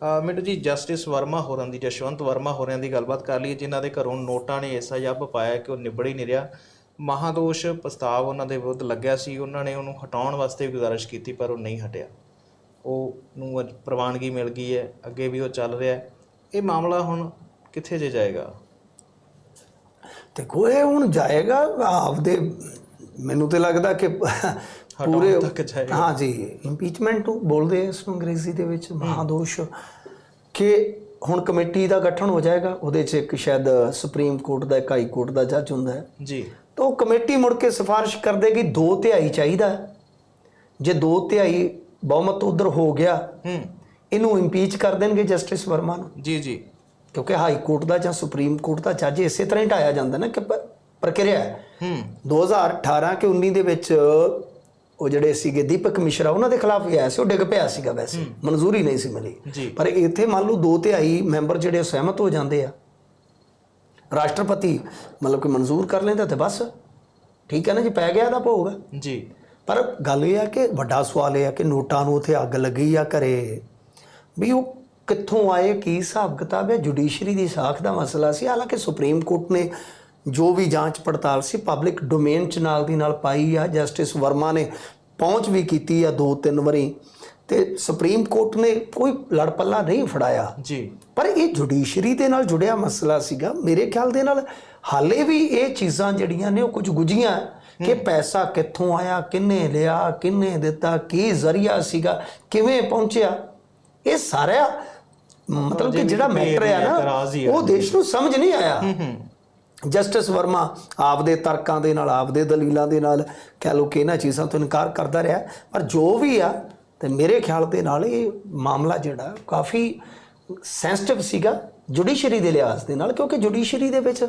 ਅਹ ਮਿੰਟੂ ਜੀ, ਜਸਟਿਸ ਵਰਮਾ ਹੋਰਾਂ ਦੀ ਜਸ਼ਵੰਤ ਵਰਮਾ ਹੋਰਾਂ ਦੀ ਗੱਲਬਾਤ ਕਰ ਲਈਏ, ਜਿਨ੍ਹਾਂ ਦੇ ਘਰੋਂ ਨੋਟਾਂ ਨੇ ਐਸਾ ਜੱਬ ਪਾਇਆ ਕਿ ਉਹ ਨਿਬੜ ਹੀ ਨਹੀਂ ਰਿਹਾ। ਮਹਾਦੋਸ਼ ਪ੍ਰਸਤਾਵ ਉਹਨਾਂ ਦੇ ਵਿਰੁੱਧ ਲੱਗਿਆ ਸੀ, ਉਹਨਾਂ ਨੇ ਉਹਨੂੰ ਹਟਾਉਣ ਵਾਸਤੇ ਗੁਜ਼ਾਰਿਸ਼ ਕੀਤੀ, ਪਰ ਉਹ ਨਹੀਂ ਹਟਿਆ। ਉਹ ਨੂੰ ਅੱਜ ਪ੍ਰਵਾਨਗੀ ਮਿਲ ਗਈ ਹੈ, ਅੱਗੇ ਵੀ ਉਹ ਚੱਲ ਰਿਹਾ ਹੈ। ਇਹ ਮਾਮਲਾ ਹੁਣ ਕਿੱਥੇ ਜੇ ਜਾਏਗਾ? ਦੇਖੋ, ਇਹ ਹੁਣ ਜਾਏਗਾ, ਆਪਦੇ, ਮੈਨੂੰ ਤੇ ਲੱਗਦਾ ਕਿ ਪੂਰੇ ਤੱਕ ਜਾਏਗਾ। ਹਾਂ ਜੀ ਇੰਪੀਚਮੈਂਟ ਬੋਲਦੇ ਆ ਇਸ ਨੂੰ ਅੰਗਰੇਜ਼ੀ ਦੇ ਵਿੱਚ ਮਹਾਦੋਸ਼ ਕਿ ਹੁਣ ਕਮੇਟੀ ਦਾ ਗਠਨ ਹੋ ਜਾਏਗਾ ਉਹਦੇ 'ਚ ਇੱਕ ਸ਼ਾਇਦ ਸੁਪਰੀਮ ਕੋਰਟ ਦਾ ਇੱਕ ਹਾਈ ਕੋਰਟ ਦਾ ਜੱਜ ਹੁੰਦਾ ਹੈ। ਜੀ। ਤਾਂ ਉਹ ਕਮੇਟੀ ਮੁੜ ਕੇ ਸਿਫਾਰਿਸ਼ ਕਰ ਦੇਗੀ ਦੋ ਤਿਹਾਈ ਚਾਹੀਦਾ। ਜੇ ਦੋ ਤਿਹਾਈ ਬਹੁਮਤ ਉਧਰ ਹੋ ਗਿਆ ਹੂੰ। ਇਹਨੂੰ ਇੰਪੀਚ ਕਰ ਦੇਣਗੇ ਜਸਟਿਸ ਵਰਮਾ ਨੂੰ। ਜੀ ਜੀ। ਕਿਉਂਕਿ ਹਾਈ ਕੋਰਟ ਦਾ ਜਾਂ ਸੁਪਰੀਮ ਕੋਰਟ ਦਾ ਜੱਜ ਇਸੇ ਤਰ੍ਹਾਂ ਹੀ ਢਾਇਆ ਜਾਂਦਾ ਨਾ ਕਿ ਪ੍ਰਕਿਰਿਆ ਹੈ। ਹੂੰ। 2018 ਕਿ 19 ਦੇ ਵਿੱਚ ਉਹ ਜਿਹੜੇ ਸੀਗੇ ਦੀਪਕ ਮਿਸ਼ਰਾ ਉਹਨਾਂ ਦੇ ਖਿਲਾਫ ਵੀ ਆਇਆ ਸੀ ਉਹ ਡਿੱਗ ਪਿਆ ਸੀਗਾ ਵੈਸੇ। ਮਨਜ਼ੂਰੀ ਨਹੀਂ ਸੀ ਮਿਲੀ। ਪਰ ਇੱਥੇ ਮੰਨ ਲਓ ਦੋ ਤਿਹਾਈ ਮੈਂਬਰ ਜਿਹੜੇ ਸਹਿਮਤ ਹੋ ਜਾਂਦੇ ਆ। ਰਾਸ਼ਟਰਪਤੀ ਮਤਲਬ ਕਿ ਮਨਜ਼ੂਰ ਕਰ ਲੈਂਦਾ ਤੇ ਬਸ। ਠੀਕ ਹੈ ਨਾ ਜੀ ਪੈ ਗਿਆ ਦਾ ਭੋਗ। ਜੀ। ਪਰ ਗੱਲ ਇਹ ਆ ਕਿ ਵੱਡਾ ਸਵਾਲ ਇਹ ਆ ਕਿ ਨੋਟਾਂ ਨੂੰ ਉੱਥੇ ਅੱਗ ਲੱਗੀ ਆ ਘਰੇ। ਵੀ ਉਹ ਕਿੱਥੋਂ ਆਏ ਕੀ ਹਿਸਾਬ ਕਿਤਾਬ ਹੈ ਜੁਡੀਸ਼ਰੀ ਦੀ ਸਾਖ ਦਾ ਮਸਲਾ ਸੀ। ਹਾਲਾਂਕਿ ਸੁਪਰੀਮ ਕੋਰਟ ਨੇ ਜੋ ਵੀ ਜਾਂਚ ਪੜਤਾਲ ਸੀ ਪਬਲਿਕ ਡੋਮੇਨ ਚ ਨਾਲ ਦੀ ਨਾਲ ਪਾਈ ਆ। ਜਸਟਿਸ ਵਰਮਾ ਨੇ ਪਹੁੰਚ ਵੀ ਕੀਤੀ ਆ ਦੋ ਤਿੰਨ ਵਾਰੀ ਤੇ ਸੁਪਰੀਮ ਕੋਰਟ ਨੇ ਕੋਈ ਲੜਪੱਲਾ ਨਹੀਂ ਫੜਾਇਆ। ਜੀ। ਪਰ ਇਹ ਜੁਡੀਸ਼ਰੀ ਦੇ ਨਾਲ ਜੁੜਿਆ ਮਸਲਾ ਸੀਗਾ। ਮੇਰੇ ਖਿਆਲ ਦੇ ਨਾਲ ਹਾਲੇ ਵੀ ਇਹ ਚੀਜ਼ਾਂ ਜਿਹੜੀਆਂ ਨੇ ਉਹ ਕੁਝ ਗੁਝੀਆਂ। ਕਿ ਪੈਸਾ ਕਿੱਥੋਂ ਆਇਆ ਕਿੰਨੇ ਲਿਆ ਕਿੰਨੇ ਦਿੱਤਾ ਕੀ ਜ਼ਰੀਆ ਸੀਗਾ ਕਿਵੇਂ ਪਹੁੰਚਿਆ। ਇਹ ਸਾਰਾ ਮਤਲਬ ਕਿ ਜਿਹੜਾ ਮੈਟਰ ਹੀ ਨਾ ਆ। ਉਹ ਦੇਸ਼ ਨੂੰ ਸਮਝ ਨਹੀਂ ਆਇਆ। ਜਸਟਿਸ ਵਰਮਾ ਆਪਦੇ ਤਰਕਾਂ ਦੇ ਨਾਲ, ਆਪਦੇ ਦਲੀਲਾਂ ਦੇ ਨਾਲ ਕਹਿ ਲੋ ਕਿ ਇਹਨਾਂ ਚੀਜ਼ਾਂ ਤੋਂ ਇਨਕਾਰ ਕਰਦਾ ਰਿਹਾ। ਪਰ ਜੋ ਵੀ ਆ, ਤੇ ਮੇਰੇ ਖਿਆਲ ਦੇ ਨਾਲ ਇਹ ਮਾਮਲਾ ਜਿਹੜਾ ਕਾਫੀ ਸੈਂਸਿਟਿਵ ਸੀਗਾ ਜੁਡੀਸ਼ਰੀ ਦੇ ਲਿਹਾਜ਼ ਦੇ ਨਾਲ ਕਿਉਂਕਿ ਜੁਡੀਸ਼ਰੀ ਦੇ ਵਿੱਚ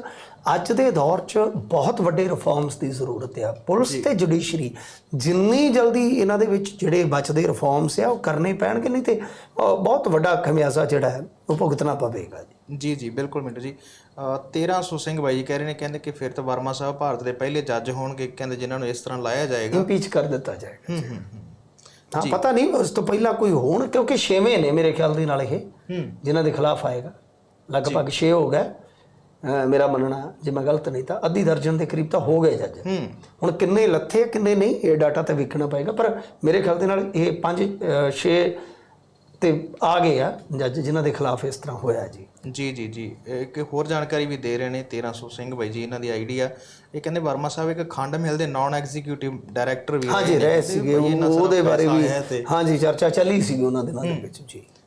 ਅੱਜ ਦੇ ਦੌਰ 'ਚ ਬਹੁਤ ਵੱਡੇ ਰਿਫਾਰਮਸ ਦੀ ਜ਼ਰੂਰਤ ਆ। ਪੁਲਿਸ ਤੇ ਜੁਡੀਸ਼ਰੀ ਜਿੰਨੀ ਜਲਦੀ ਇਹਨਾਂ ਦੇ ਵਿੱਚ ਜਿਹੜੇ ਬਚਦੇ ਰਿਫਾਰਮਸ ਆ ਉਹ ਕਰਨੇ ਪੈਣਗੇ ਨਹੀਂ ਤੇ ਬਹੁਤ ਵੱਡਾ ਖਮਿਆਜ਼ਾ ਜਿਹੜਾ ਹੈ ਉਹ ਭੁਗਤਣਾ ਪਵੇਗਾ ਜੀ। ਜੀ ਜੀ ਬਿਲਕੁਲ ਮਿੰਟੂ ਜੀ। ਅਹ 1300 ਸਿੰਘ ਬਾਈ ਜੀ ਕਹਿ ਰਹੇ ਨੇ ਕਹਿੰਦੇ ਕਿ ਫਿਰ ਤਾਂ ਵਰਮਾ ਸਾਹਿਬ ਭਾਰਤ ਦੇ ਪਹਿਲੇ ਜੱਜ ਹੋਣਗੇ ਕਹਿੰਦੇ ਜਿਨ੍ਹਾਂ ਨੂੰ ਇਸ ਤਰ੍ਹਾਂ ਲਾਇਆ ਜਾਏਗਾ। ਇੰਪੀਚ ਕਰ ਦਿੱਤਾ ਜਾਏਗਾ ਹੂੰ ਪਤਾ ਨਹੀਂ ਉਸ ਤੋਂ ਪਹਿਲਾਂ ਕੋਈ ਹੋਣ ਕਿਉਂਕਿ ਛੇਵੇਂ ਨੇ ਮੇਰੇ ਖਿਆਲ ਦੇ ਨਾਲ ਇਹ ਜਿਨ੍ਹਾਂ ਦੇ ਖਿਲਾਫ ਆਏਗਾ। ਲਗਭਗ 6 ਹੋ ਗਏ। ਮੇਰਾ ਮੰਨਣਾ ਜੇ ਮੈਂ ਗਲਤ ਨਹੀਂ ਤਾਂ ਅੱਧੀ ਦਰਜਨ ਦੇ ਕਰੀਬ ਤਾਂ ਹੋ ਗਏ ਜੱਜ। ਹੁਣ ਕਿੰਨੇ ਲੱਥੇ ਕਿੰਨੇ ਨਹੀਂ ਇਹ ਡਾਟਾ ਤੇ ਵੇਖਣਾ ਪਏਗਾ ਪਰ ਮੇਰੇ ਖਿਆਲ ਦੇ ਨਾਲ ਇਹ 5 6 ਤੇ ਆ ਗਏ ਆ ਜੱਜ ਜਿਨ੍ਹਾਂ ਦੇ ਖਿਲਾਫ ਇਸ ਤਰ੍ਹਾਂ ਹੋਇਆ ਜੀ। ਜੀ ਜੀ ਜੀ। ਇੱਕ ਹੋਰ ਜਾਣਕਾਰੀ ਵੀ ਦੇ ਰਹੇ ਨੇ 1300 ਸਿੰਘ ਬਾਈ ਜੀ ਇਹਨਾਂ ਦੀ ਆਈਡੀ ਆ। ਇਹ ਕਹਿੰਦੇ ਵਰਮਾ ਸਾਹਿਬ ਇੱਕ ਖੰਡ ਮਿਲ ਦੇ ਨਾਨ ਐਗਜ਼ੀਕਿਊਟਿਵ ਡਾਇਰੈਕਟਰ ਵੀ ਹਾਂਜੀ। ਰਹੇ ਸੀਗੇ ਉਹਦੇ ਬਾਰੇ ਵੀ ਹਾਂਜੀ ਚਰਚਾ ਚੱਲੀ ਸੀ ਉਹਨਾਂ ਦੇ ਨਾਲ ਦੇ ਵਿੱਚ ਜੀ।